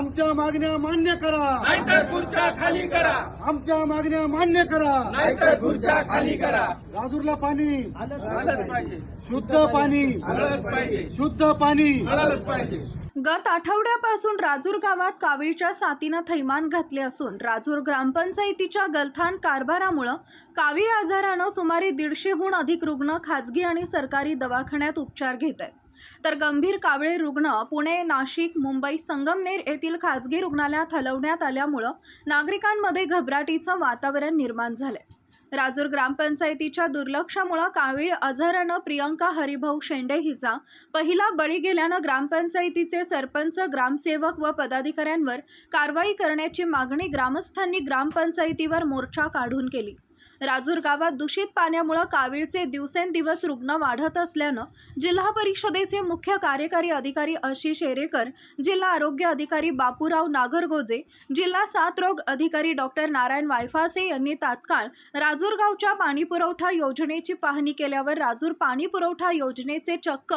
आमच्या मागण्या मान्य करा. नाहीतर खुर्च्या खाली करा. आमच्या मागण्या मान्य करा. नाहीतर खुर्च्या खाली करा. राजूरला पाणी. आलंच पाहिजे. शुद्ध पाणी. आलंच पाहिजे. शुद्ध पाणी. पाहिजे. गत आठवड्यापासून राजूर गावात कावीळच्या साथीनं थैमान घातले असून राजूर ग्रामपंचायतीच्या गलथान कारभारामुळं कावीळ आजारानं सुमारे दीडशेहून अधिक रुग्ण खाजगी आणि सरकारी दवाखान्यात उपचार घेत आहेत. तर गंभीर कावीळ रुग्ण पुणे नाशिक मुंबई संगमनेर येथील खाजगी रुग्णालयात हलवण्यात आल्यामुळं नागरिकांमध्ये घबराटीचं वातावरण निर्माण झालंय. राजूर ग्रामपंचायतीच्या दुर्लक्षामुळं कावीळ आजारानं प्रियंका हरिभाऊ शेंडे हिचा पहिला बळी गेल्यानं ग्रामपंचायतीचे सरपंच ग्रामसेवक व पदाधिकाऱ्यांवर कारवाई करण्याची मागणी ग्रामस्थांनी ग्रामपंचायतीवर मोर्चा काढून केली. राजूर गावात दूषित पाण्यामुळं कावीळचे दिवसेंदिवस रुग्ण वाढत असल्यानं जिल्हा परिषदेचे मुख्य कार्यकारी अधिकारी आशिष एरेकर जिल्हा आरोग्य अधिकारी बापूराव नागरगोजे जिल्हा साथरोग अधिकारी डॉक्टर नारायण वायफासे यांनी तात्काळ राजूरगावच्या पाणी पाणीपुरवठा योजनेची पाहणी केल्यावर राजूर पाणीपुरवठा योजनेचे चक्क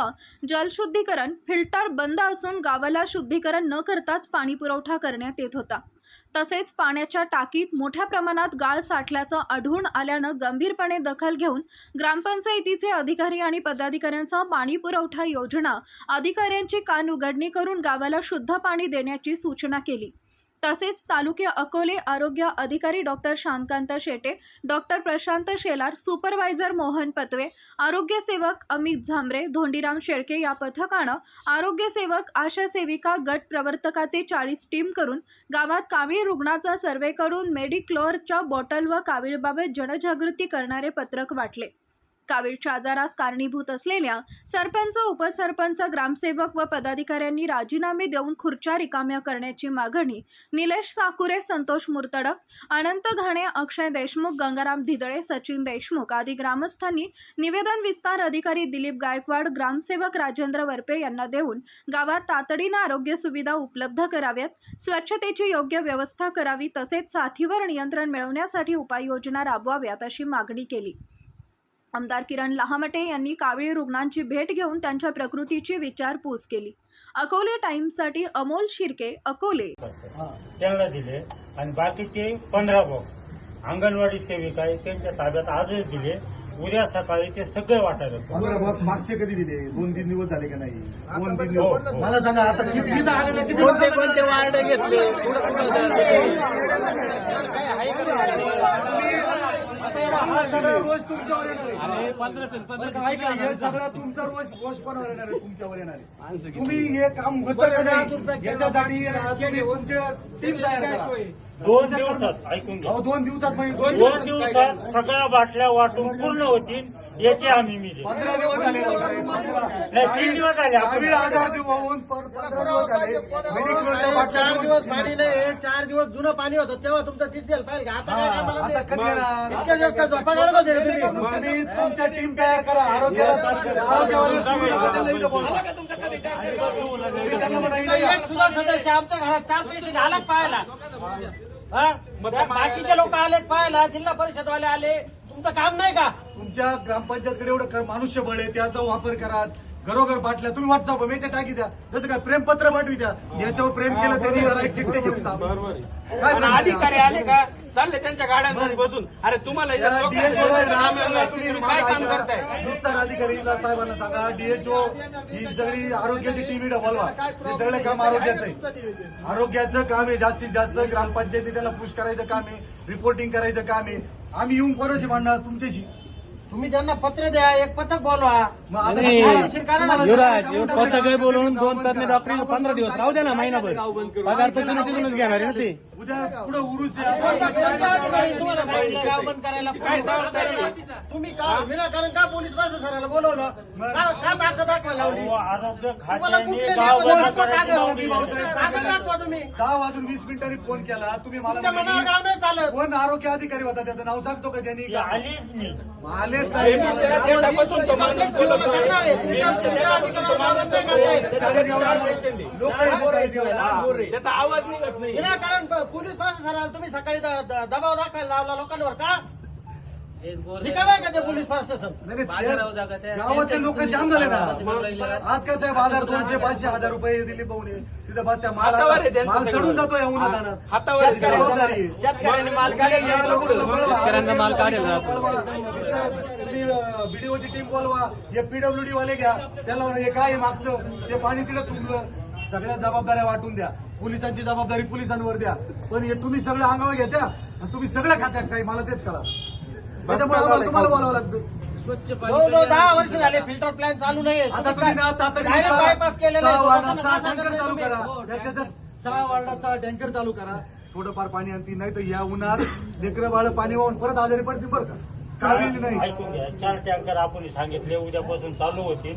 जलशुद्धीकरण फिल्टर बंद असून गावाला शुद्धीकरण न करताच पाणीपुरवठा करण्यात येत होता. तसेच पाण्याच्या टाकीत मोठ्या प्रमाणात गाळ साठल्याचं आढळून आल्यानं गंभीरपणे दखल घेऊन ग्रामपंचायतीचे अधिकारी आणि पदाधिकाऱ्यांसह पाणी पुरवठा योजना अधिकाऱ्यांची कान उघडणी करून गावाला शुद्ध पाणी देण्याची सूचना केली. तसेच तालुके अकोले आरोग्य अधिकारी doctor Shantkant Shete doctor Prashant Shelar supervisor Mohan Patve आरोग्य सेवक अमित झांबरे धोंडीराम शेळके या पथकानं आरोग्य सेवक आशा सेविका गट प्रवर्तकाचे चाळीस टीम करून गावात कावीळ रुग्णाचा सर्वे करून मेडिक्लोअरच्या बॉटल व कावीळबाबत जनजागृती करणारे पत्रक वाटले. कावीळच्या आजारास कारणीभूत असलेल्या सरपंच उपसरपंच ग्रामसेवक व पदाधिकाऱ्यांनी राजीनामे देऊन खुर्च्या रिकाम्या करण्याची मागणी निलेश साकुरे संतोष मुर्तडक अनंत घाणे अक्षय देशमुख गंगाराम धिदळे सचिन देशमुख आदी ग्रामस्थांनी निवेदन विस्तार अधिकारी दिलीप गायकवाड ग्रामसेवक राजेंद्र वरपे यांना देऊन गावात तातडीनं आरोग्य सुविधा उपलब्ध कराव्यात स्वच्छतेची योग्य व्यवस्था करावी तसेच साथीवर नियंत्रण मिळवण्यासाठी उपाययोजना राबवाव्यात अशी मागणी केली. आमदार किरण लहामटे यांनी कावीळ रुग्णांची भेट घेऊन त्यांच्या प्रकृतीची विचारपूस केली. अकोले टाइम्ससाठी अमोल शिर्के अकोले. त्यांना दिले आणि बाकीचे पंधरा बॉक्स अंगणवाडी सेविका आहे त्यांच्या ताब्यात आजच दिले. उद्या सकाळी ते सगळे वाटायला सुरू. पंधरा बॉक्स मागचे कधी दिले? दोन तीन दिवस झाले का नाही? दोन तीन हो, दिवस. हो. मला सांगा आता किती किती आले ना किती कोणते कोणते वार्ड घेतले? हा सगळा रोज तुमच्यावर येणार आहे. हे सगळं तुमचा रोज रोज कोणावर येणार आहे तुमच्यावर येणार आहे. तुम्ही हे काम होतं का नाही? याच्यासाठी ना तुम्ही तुमच्या टीम तयार करा. दोन दिवसात ऐकून घ्या. अहो दोन दिवसात मग दोन दिवसात सगळ्या बाटल्या वाटून पूर्ण होतील याची हमी मी देतो पंधरा दिवस झाले. नाही तीन दिवस झाले आम्ही आपण आधार देऊ होऊन पर- पंधरा दिवस झाले. मेडिकलच्या बाटल्या चार दिवस पाणी नाही चार दिवस जुनं पाणी होतं तेव्हा तुमचं टीसीएल पाहिजे आता काय आम्हाला आता ते- कधी येणार? इतक्या दिवस काय झोपा काढत होते रे तुम्ही? तुम्ही तुमच्या टीम तयार करा आरोग्याला आरोग्यावाले सुविधा बद्दल नाही का बोलता? तुम्ही त्यांना म्हणा, इथं इथं या. एक सुद्धा सदस्य आमच्या घरात चार पैसे आलाच पाहायला. हा? त्या बाकीचे लोक आले पाहायला जिल्हा परिषदवाले आले. तुमचं काम नाही का? तुमच्या ग्रामपंचायतकडे एवढं क- मनुष्यबळ आहे त्याचा वापर करा. घरोघर बाटल्या तुम्ही व्हॉट्सअप मेच्या टाकी द्या. जसं काय प्रेमपत्र पाठवी द्या. याच्यावर प्रेम केलं त्यांनी जरा एक चिठ्ठी घेऊन. काय अधिकारी? आले का? चालले त्यांच्या गाड्यांमध्ये बसून. अरे तुम्हाला इथं लोकांचं काम आहे, तुम्ही काय काम. करताय? विस्तार अधिकारीला साहेबांना सांगा डीएचओ ही सगळी आरोग्याची टीव्ही बोलवा हे सगळं काम आरोग्याचं आहे आरोग्याचं काम आहे जास्तीत जास्त ग्रामपंचायती त्याला पुश करायचं काम आहे रिपोर्टिंग करायचं काम आहे. आम्ही येऊन कोणाशी मांडणार तुमच्याशी. तुम्ही ज्यांना पत्र द्या एक पथक बोलवा. मग आता नाही. कायदेशीर करा ना. युवराज पथक बोलवून दोन करणे डॉक्टर पंधरा दिवस. राहू द्या ना महिनाभर. पगार तर तुम्ही तिथूनच घेणार आहे ना ते? उद्या पुढे उरूस आहे कोणता- आता. कोणता अधिकारी तुम्हाला सांगितलं गाव बंद करायला काय जबाबदारी आहे? तुम्ही का विनाकारण का पोलीस प्रशासनाला बोलवलं? का का ताकद दाखवायला लावली? हो, आरोग्य तुम्हाला खात्याने कुठले गाव नियम बंद बनवतो करायची कागद? नोंदी दिली. कागद दाखवा तुम्ही. दहा वाजून वीस मिनिटांनी फोन केला. तुम्ही मला तुमच्या म्हणे, मनावर गाव नाही चालत. कोण आरोग्य अधिकारी होता? त्याचं नाव सांगतो का ज्यांनी ती आलीच नाही. आले तुम्ही त्याचा आवाज निघत नाही. विनाकारण पोलीस प्रशासनाला तुम्ही सकाळी दबाव दाखवायला लावला लोकांवर का? का ते पोलीस प्रशासन नाही, नाही, ते- गावातले लोक जाम झाले ना. आज कसं आहे बाजार दोनशे पाचशे हजार रुपये दिले पाहुणे तिथं बस त्या माल हातावर आहे त्यांचं माल सगळं. सडून जातो या हातावर आहे. जबाबदारी आहे. शेतकऱ्यांनी माल काढेल या लोकांना बोलवा. शेतकऱ्यांना माल काढेल. ना. बोलवा. तुम्ही बीडीओची टीम बोलवा. हे पीडब्ल्यूडी वाले घ्या. त्याला हे काय आहे मागचं? ते पाणी तिला तुंबलं. सगळ्या जबाबदाऱ्या वाटून द्या. पोलिसांची जबाबदारी पोलिसांवर द्या. पण हे तुम्ही सगळं अंगावर घेत्या आणि तुम्ही सगळं खात्या काही. मला तेच कळा. त्याच्यामुळे आम्हाला तुम्हाला बोलावं लागतं. जवळजवळ दहा वर्ष झाले फिल्टर प्लॅन चालू नाही आता तुम्ही ना तातडीने Direct सहा- केलेला आहे. लोकांना टँकर चालू तुम्ही. करा. हो, त्याच्यात सहा टँकर चालू करा. थोडंफार पाणी आणती नाही तर या उन्हात लेकरं बाळ पाणी वाहून परत आजारी पडतील बरं का. कावेरी नाही. ऐकून घ्या. चार टँकर आपण सांगितले उद्यापासून चालू होतील.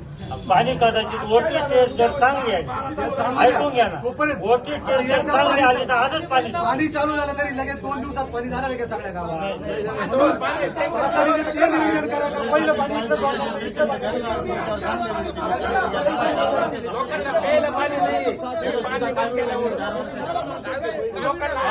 पाणी कदाचित ओटी टेस्ट जर चांगली ते आली ऐकून घ्या ना. तोपर्यंत- ओटी टेस्ट जर चांगली आली तर आजच पाणी पाणी चालू झालं तरी लगेच दोन दिवसात पाणी जाणार आहे का सगळ्या गावात पहिलं पाणी. लोकांना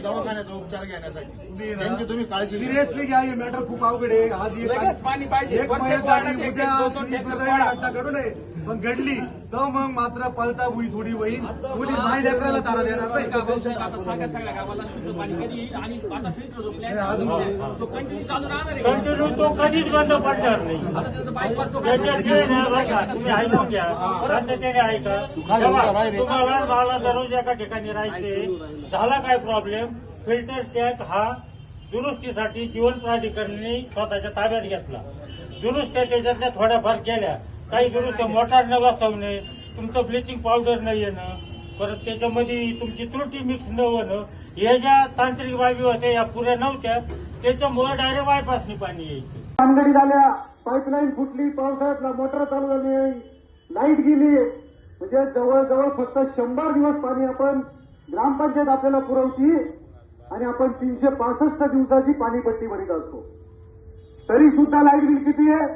दवाखान्याचा उपचार घेण्यासाठी. तुम्ही त्यांची तुम्ही काळजी घ्या. सिरियसली घ्या हे मॅटर खूप अवघड आहे. आज एक लगेच पाणी पाहिजे. एक झाली एक- उद्या दोन- दोन टँकर दुर्दैवी पाडा. घटना घडू नये. पण घडली तर मग मात्र पलता बुई थोडी होईल कोणी माय लेकराला तारा देणार नाही. आता सांगा सगळ्या गावाला शुद्ध पाणी कधी येईल आणि आता फिल्टर जो प्लॅन चालू आहे, तो कंटिन्यू चालू राहणार आहे का? कंटिन्यू तो कधीच बंद पडणार नाही. आता त्याचं bypass जो बरं का, तुम्ही ऐकून घ्या. शांततेने ऐका. तेव्हा तुम्हाला मला दररोज एका ठिकाणी राहायचे. झाला काय प्रॉब्लेम फिल्टर टॅक हा दुरुस्तीसाठी जीवन प्राधिकरणाने स्वतःच्या ताब्यात घेतला. दुरुस्त्या त्याच्यातल्या थोड्याफार केल्या. काही दुरुस्त्या मोटार न बसवणे तुमचं ब्लिचिंग पावडर न येणं परत त्याच्यामध्ये तुमची त्रुटी मिक्स न होणं हे ज्या तांत्रिक बाबी होत्या या पुऱ्या नव्हत्या त्याच्यामुळे डायरेक्ट बायपासनी पाणी यायचं. कामगडी झाल्या. पाईपलाईन फुटली पावसाळ्यातला मोटर चालू झाली. लाइट गेली. म्हणजे जवळजवळ फक्त शंभर दिवस पाणी आपण ग्रामपंचायत आपल्याला पुरवती. आणि आपण तीनशे पासष्ट दिवसाची पाणीपट्टी भरीत असतो. तरी सुद्धा लाइट बिल किती आहे?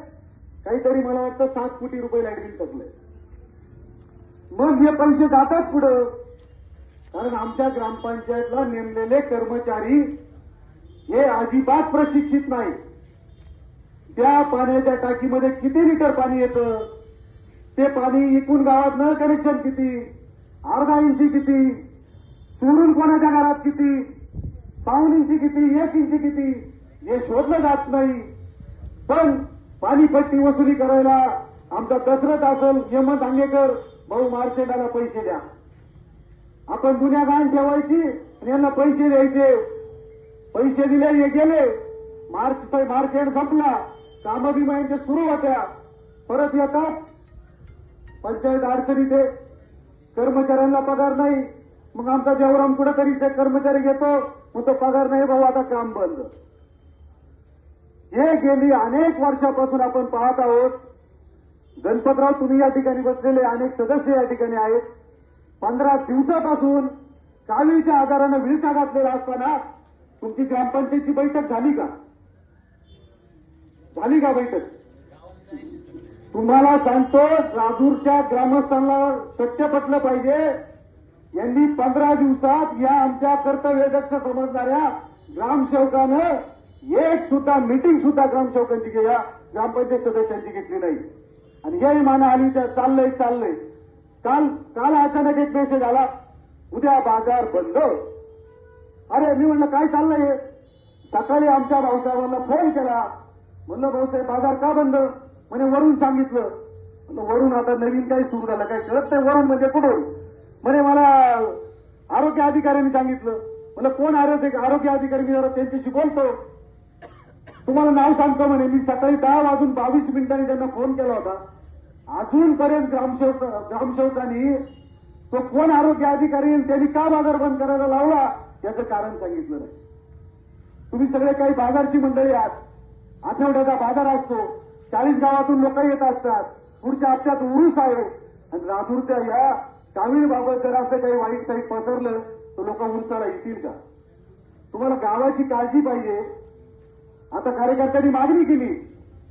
काहीतरी मला वाटतं सात कोटी रुपये लाइट बिल टाकलंय मग हे पैसे जातात पुढं. कारण आमच्या ग्रामपंचायतला नेमलेले कर्मचारी हे अजिबात प्रशिक्षित नाही. त्या पाण्याच्या टाकीमध्ये किती लिटर पाणी येतं? ते पाणी एकूण गावात नळ कनेक्शन किती? अर्धा इंची किती? चोरून कोणाच्या घरात किती? पाऊन इंची किती एक इंची किती हे शोधलं जात नाही. पण पाणीपट्टी वसुली करायला आमचा दसरथ असेल हेमंत अंगेकर भाऊ मार्चेंडाला पैसे द्या. आपण दुनिया गाण ठेवायची आणि यांना पैसे द्यायचे. पैसे दिले हे गेले. मार्च मार्चेंड संपला. कामं यांच्या सुरू होत्या. परत येतात. पंचायत अडचणीत कर्मचाऱ्यांना पगार नाही. मग आमचा देवराम कुठेतरी ते कर्मचारी घेतो मग तो पगार नाही भाऊ आता काम बंद. हे गेली अनेक वर्षापासून आपण पाहत आहोत. गणपतराव तुम्ही या ठिकाणी बसलेले अनेक सदस्य या ठिकाणी आहेत. पंधरा दिवसापासून कावीच्या आजारानं विळखा घातलेला असताना तुमची ग्रामपंचायतची बैठक झाली का? झाली का बैठक? तुम्हाला सांगतो राजूरच्या ग्रामस्थांना सत्य पटलं पाहिजे. यांनी पंधरा दिवसात या आमच्या कर्तव्यदक्ष समजणाऱ्या ग्रामसेवकानं एक सुद्धा मिटिंग सुद्धा ग्रामसेवकांची या ग्रामपंचायत सदस्यांची घेतली नाही. आणि हे माना आली त्या चाललंय चाललंय. काल काल अचानक एक मेसेज आला. उद्या बाजार बंद. अरे मी म्हणलं काय चाललंय हे? सकाळी आमच्या भाऊसाहेबांना फोन केला. म्हणलं भाऊसाहेब बाजार का बंद? म्हणे वरून सांगितलं. म्हणलं वरून आता नवीन काही सुरू झालं काय कळत नाही. वरून म्हणजे कुठून म्हणे मला आरोग्य अधिकाऱ्यांनी सांगितलं. म्हणलं कोण आरोग्य आरोग्य अधिकारी मी जरा त्यांच्याशी बोलतो. तुम्हाला नाव सांगतो म्हणे. मी सकाळी दहा वाजून बावीस मिनिटांनी त्यांना फोन केला होता. अजूनपर्यंत ग्रामसेवक ग्रामसेवकांनी तो कोण आरोग्य अधिकारी त्यांनी का बाजार बंद करायला लावला याचं कारण सांगितलं नाही. तुम्ही सगळे काही बाजारची मंडळी आहात. आठवड्याचा बाजार असतो. चाळीस गावातून लोक येत असतात. पुढच्या हप्त्यात उरूस आहे. आणि राजूरच्या या कावीळबाबत जर असं काही वाईट साईट पसरलं तर लोक उंचाला येतील का? तुम्हाला गावाची काळजी पाहिजे. आता कार्यकर्त्यांनी मागणी केली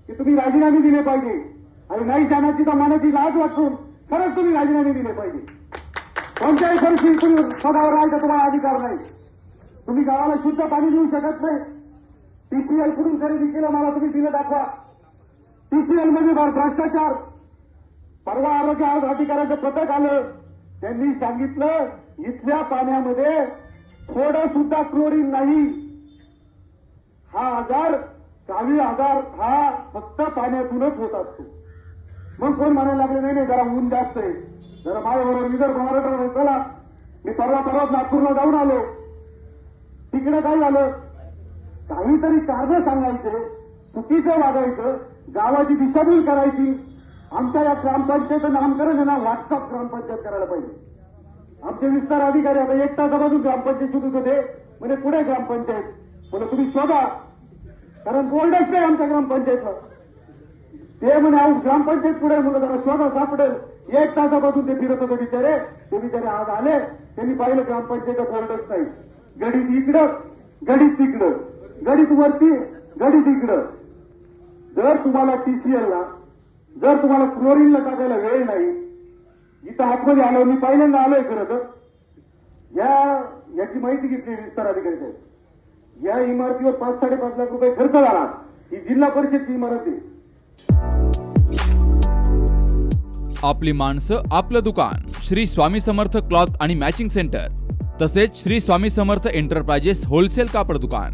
की तुम्ही राजीनामे दिले पाहिजे. आणि नाही जाण्याची तर मनाची लाज वाटून खरंच तुम्ही राजीनामे दिले पाहिजे. कोणत्याही परिस्थितीत तुम्ही पदावर राहायचा तुम्हाला अधिकार नाही. तुम्ही गावाला शुद्ध पाणी देऊ शकत नाही. टीसीएल कुठून खरेदी केलं मला तुम्ही दिलं दाखवा. टीसीएलमध्ये भ्रष्टाचार. परवा आरोग्य अधिकाऱ्याचं पथक आलं. त्यांनी सांगितलं इथल्या पाण्यामध्ये थोडं सुद्धा क्लोरीन नाही. हा आजार काही आजार हा फक्त पाण्यातूनच होत असतो. मग कोण म्हणायला लागले नाही नाही जरा ऊन जास्त आहे. जरा माझ्याबरोबर विदर्भ महाराष्ट्र चला. मी परवा परवा नागपूरला जाऊन आलो. तिकडे काय झालं? काहीतरी कारण सांगायचे चुकीचं वागायचं गावाची दिशाभूल करायची. आमच्या या ग्रामपंचायतचं नामकरण आहे ना व्हॉट्सअप ग्रामपंचायत करायला पाहिजे. आमचे विस्तार अधिकारी आता एक तासापासून ग्रामपंचायत शोधत होते म्हणजे पुढे ग्रामपंचायत. म्हणजे तुम्ही शोधा. कारण बोर्डच नाही आमच्या ग्रामपंचायतला. ते म्हणे अहो ग्रामपंचायत पुढे म्हणलं जरा शोधा सापडेल. एक तासापासून ते फिरत होते बिचारे. ते बिचारे आज आले. त्यांनी पाहिलं ग्रामपंचायत बोर्डच नाही. गडीत इकडं गडीत तिकडं. गडीत वरती गडीत इकडं. जर तुम्हाला टीसीएलला जर तुम्हाला क्लोरीनला टाकायला वेळ नाही इथं आतमध्ये आलो मी पहिल्यांदा आलोय खरं तर. या याची माहिती घेतली विस्तार अधिकारी साहेब. या इमारतीवर पाच साडेपाच लाख रुपये खर्च झाला. ही जिल्हा परिषदची इमारत आहे. आपली माणसं आपलं दुकान श्री स्वामी समर्थ क्लॉथ आणि मॅचिंग सेंटर तसेच श्री स्वामी समर्थ एंटरप्राइजेस होलसेल कापड दुकान.